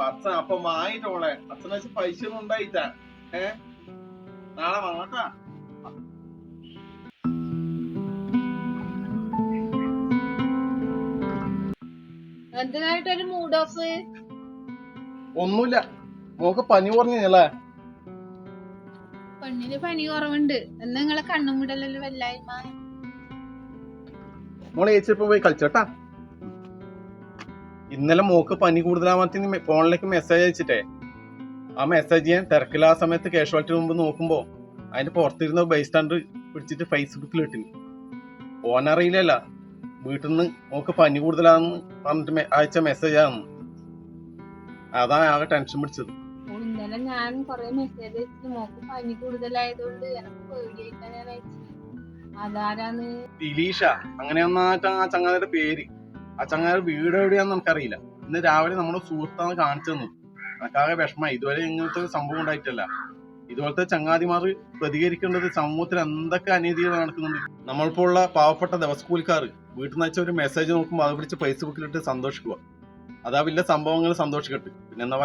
അച്ഛൻ അപ്പൊ വാങ്ങിട്ടോളെ അച്ഛനെ വെച്ച് പൈസ ഒന്നും ഉണ്ടായിട്ട ഏ? നാളെ വാങ്ങട്ടാ. എന്തിനായിട്ടൊരു മൂഡ് ഓഫ് ഒന്നുമില്ല. മോക്ക് പനി കുറഞ്ഞല്ലേ? പെണ്ണിന് പനി കുറവുണ്ട്. എന്നാ നിങ്ങളെ കണ്ണും വിടലല്ലോ വല്ലായ്മ? മോളെ ചേച്ചി പോയി കളിച്ചോട്ടാ. ഇന്നലെ മോക്ക് പനി കൂടുതലാവാത്ത ഫോണിലേക്ക് മെസ്സേജ് അയച്ചിട്ടേ. ആ മെസ്സേജ് ഞാൻ തിരക്കില്ല ആ സമയത്ത് കാഷ്വാലിറ്റി മുമ്പ് നോക്കുമ്പോൾ അതിന്റെ പുറത്തിരുന്ന ബൈ സ്റ്റാൻഡർ പിടിച്ചിട്ട് ഫേസ്ബുക്കിൽ ഇട്ടിന്. ഓനറിയില്ലല്ല. വീട്ടിൽ നിന്ന് മോക്ക് പനി കൂടുതലാന്ന് പറഞ്ഞിട്ട് അയച്ച മെസ്സേജ് ആണ് അതാ ആകെ ടെൻഷൻ പിടിച്ചത്. ഇന്നലെ ഞാൻ കൊറേ മെസ്സേജ് അയച്ചു മോക്ക് പനി കൂടുതലായതുകൊണ്ട് എനിക്ക് പേടിയായിട്ടാ ഞാൻ അയച്ചത്. അതാരാന്ന്? ദിലീഷ. ആ ചങ്ങാതിയുടെ പേര്. ചങ്ങാതിയുടെ വീട് എവിടെയാന്ന് നമുക്കറിയില്ല. ഇന്ന് രാവിലെ നമ്മുടെ സുഹൃത്താണ് കാണിച്ചു തന്നു. എനക്കാകെ വിഷമം ഇതുവരെ ഇങ്ങനത്തെ സംഭവം ഉണ്ടായിട്ടില്ല. ഇതുപോലത്തെ ചങ്ങാതിമാർ പ്രതികരിക്കേണ്ടത് സമൂഹത്തിൽ എന്തൊക്കെ അനീതികൾ നടക്കുന്നുണ്ട്. നമ്മളിപ്പോഴുള്ള പാവപ്പെട്ട ദിവസക്കൂലിക്കാർ വീട്ടിൽ നിന്ന് ഒരു മെസ്സേജ് നോക്കുമ്പോൾ അത് പിടിച്ച് ഫേസ്ബുക്കിലിട്ട് സന്തോഷിക്കുക. അതാ വലിയ സംഭവങ്ങൾ സന്തോഷിക്കട്ടെ. പിന്നെ എന്താ